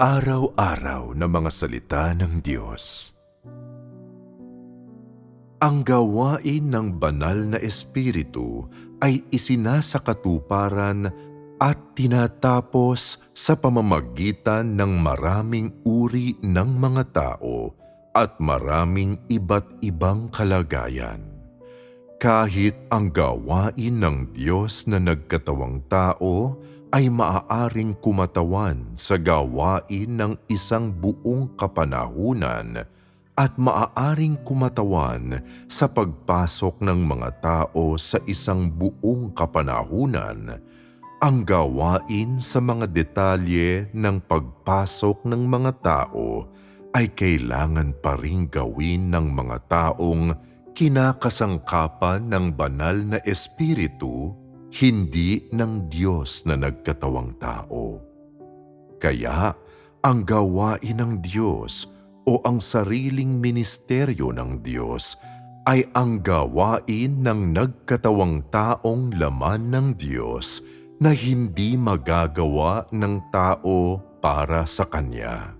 Pang-araw-araw na mga salita ng Diyos. Ang gawain ng banal na Espiritu ay isinasakatuparan at tinatapos sa pamamagitan ng maraming uri ng mga tao at maraming iba't ibang kalagayan. Kahit ang gawain ng Diyos na nagkatawang tao ay maaaring kumatawan sa gawain ng isang buong kapanahunan at maaaring kumatawan sa pagpasok ng mga tao sa isang buong kapanahunan, ang gawain sa mga detalye ng pagpasok ng mga tao ay kailangan pa rin gawin ng mga taong kinakasangkapan ng banal na espiritu hindi ng Diyos na nagkatawang tao. Kaya ang gawain ng Diyos o ang sariling ministeryo ng Diyos ay ang gawain ng nagkatawang taong laman ng Diyos na hindi magagawa ng tao para sa Kanya.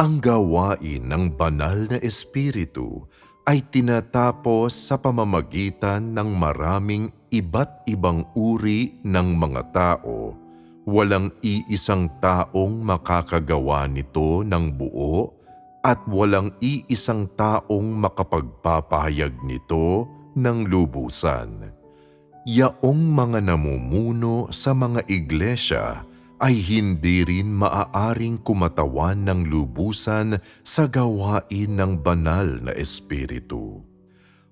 Ang gawain ng banal na Espiritu ay tinatapos sa pamamagitan ng maraming iba't ibang uri ng mga tao. Walang iisang taong makakagawa nito ng buo at walang iisang taong makapagpapahayag nito ng lubusan. Yaong mga namumuno sa mga iglesia ay hindi rin maaaring kumatawan ng lubusan sa gawain ng banal na espiritu.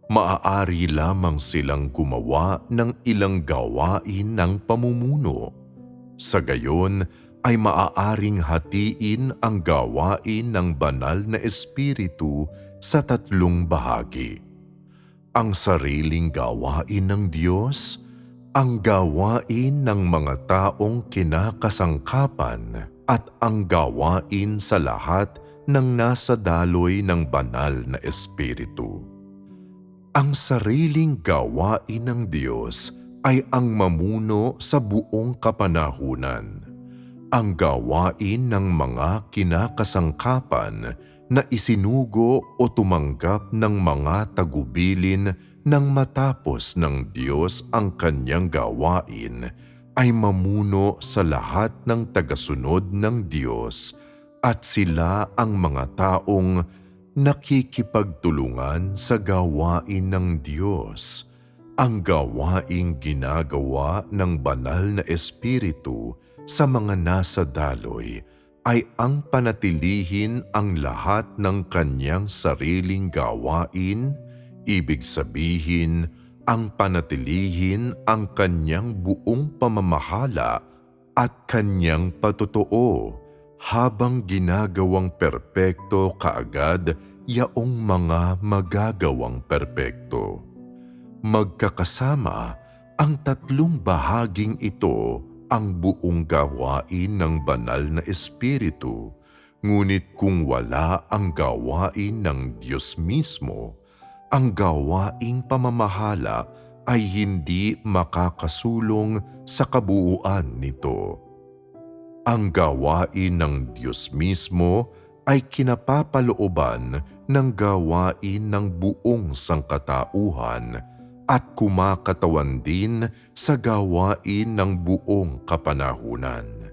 Maaari lamang silang gumawa ng ilang gawain ng pamumuno. Sa gayon ay maaaring hatiin ang gawain ng banal na espiritu sa tatlong bahagi. Ang sariling gawain ng Diyos, ang gawain ng mga taong kinakasangkapan at ang gawain sa lahat ng nasa daloy ng banal na espiritu. Ang sariling gawain ng Diyos ay ang mamuno sa buong kapanahunan. Ang gawain ng mga kinakasangkapan na isinugo o tumanggap ng mga tagubilin nang matapos ng Diyos ang kanyang gawain ay mamuno sa lahat ng tagasunod ng Diyos at sila ang mga taong nakikipagtulungan sa gawain ng Diyos. Ang gawaing ginagawa ng banal na Espiritu sa mga nasa daloy ay ang panatilihin ang lahat ng kanyang sariling gawain, ibig sabihin ang panatilihin ang kanyang buong pamamahala at kanyang patotoo habang ginagawang perpekto kaagad yaong mga magagawang perpekto. Magkakasama ang tatlong bahaging ito ang buong gawain ng banal na espiritu, ngunit kung wala ang gawain ng Diyos mismo, ang gawaing pamamahala ay hindi makakasulong sa kabuuan nito. Ang gawain ng Diyos mismo ay kinapapalooban ng gawain ng buong sangkatauhan at kumakatawan din sa gawain ng buong kapanahunan,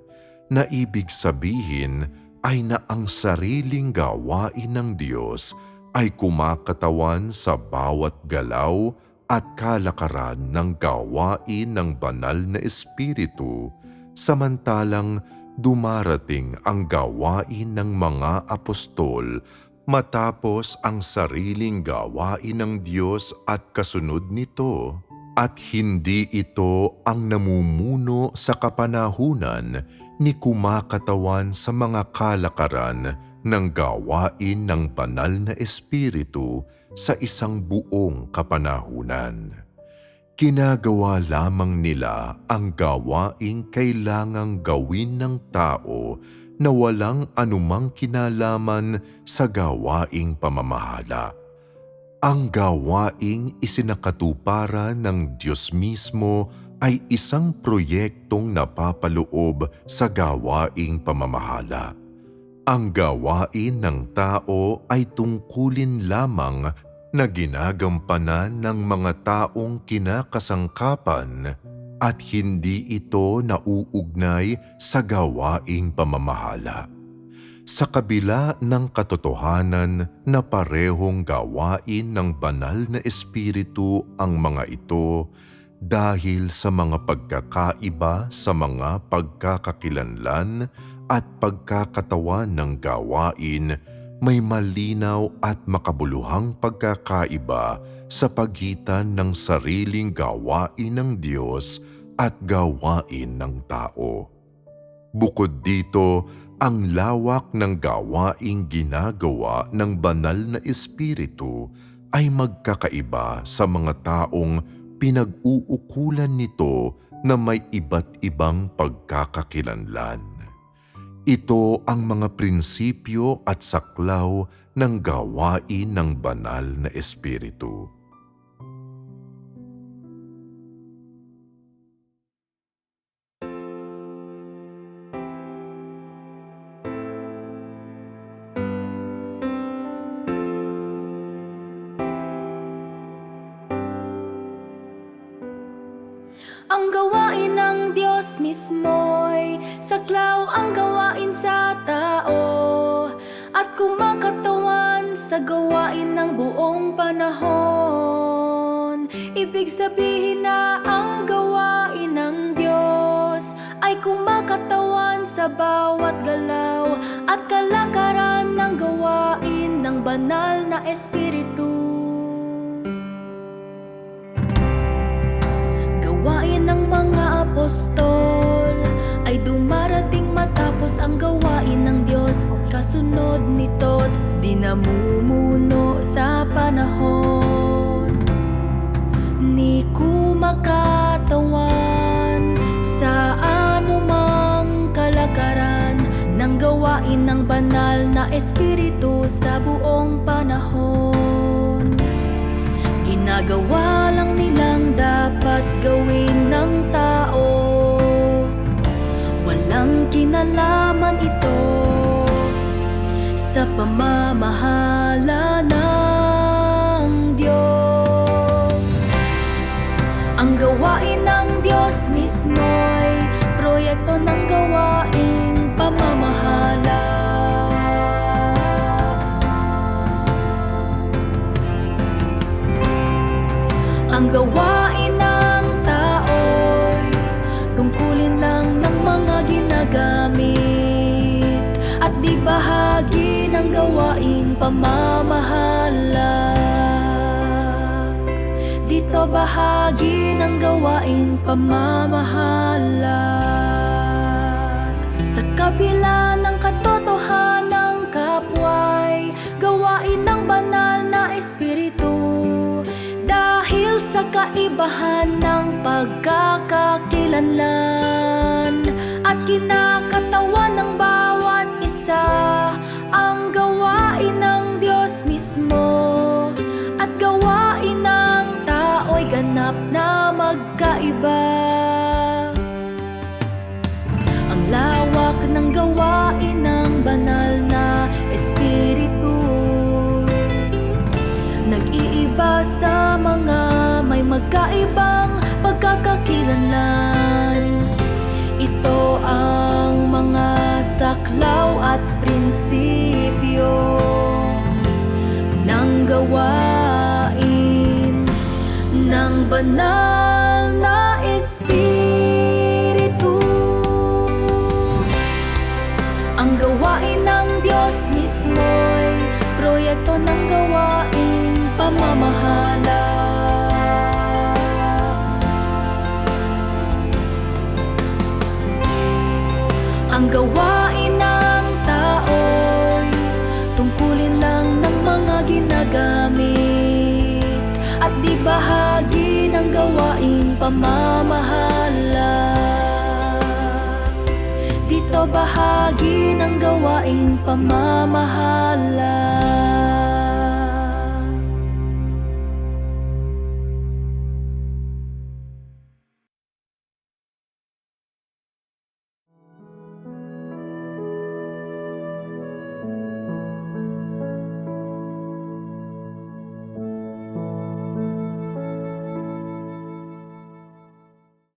na ibig sabihin ay na ang sariling gawain ng Diyos ay kumakatawan sa bawat galaw at kalakaran ng gawain ng banal na espiritu samantalang dumarating ang gawain ng mga apostol matapos ang sariling gawain ng Diyos at kasunod nito. At hindi ito ang namumuno sa kapanahunan ni kumakatawan sa mga kalakaran ng gawain ng banal na espiritu sa isang buong kapanahunan. Kinagawa lamang nila ang gawaing kailangang gawin ng tao na walang anumang kinalaman sa gawaing pamamahala. Ang gawaing isinakatuparan ng Diyos mismo ay isang proyektong napapaloob sa gawaing pamamahala. Ang gawain ng tao ay tungkulin lamang na ginagampanan ng mga taong kinakasangkapan at hindi ito nauugnay sa gawaing pamamahala. Sa kabila ng katotohanan na parehong gawain ng banal na espiritu ang mga ito dahil sa mga pagkakaiba sa mga pagkakakilanlan at pagkakatawan ng gawain, may malinaw at makabuluhang pagkakaiba sa pagitan ng sariling gawain ng Diyos at gawain ng tao. Bukod dito, ang lawak ng gawaing ginagawa ng banal na espiritu ay magkakaiba sa mga taong pinag-uukulan nito na may iba't ibang pagkakakilanlan. Ito ang mga prinsipyo at saklaw ng gawain ng banal na espiritu. Ang gawain ng Diyos mismo'y saklaw ang gawain gawain ng buong panahon. Ibig sabihin na ang gawain ng Diyos Ay kumakatawan sa bawat galaw At kalakaran ng gawain ng banal na Espiritu. Gawain ng mga apostol ay dumarating matapos ang gawain ng Diyos Kasunod nito't di namumuno. sa panahon. Ni kumakatawan sa anumang kalagaran ng gawain ng banal na Espiritu sa buong panahon. Ginagawa lang nilang dapat gawin ng tao. Walang kinalaman ito Sa pamamahala ng gawain ng Diyos mismo'y Proyekto ng gawaing pamamahala. Ang gawain ng tao'y tungkulin lang ng mga ginagamit At di bahagi ng gawaing pamamahala Dito bahagi ng gawaing pamamahala Sa kabila ng katotohanan kapway Gawain ng banal na espiritu. Dahil sa kaibahan ng pagkakakilanlan At kinakatawan ng bawat isa ganap na magkaiba. Ang lawak ng gawain ng banal na espiritu. Nag-iiba sa mga may magkaibang pagkakakilanlan. Ito ang mga saklaw at prinsipyo ng gawain banal na espiritu ang gawain ng Diyos mismo'y proyekto ng gawaing pamamahala. Ang gawain ng gawaing pamamahala. Dito bahagi ng gawaing pamamahala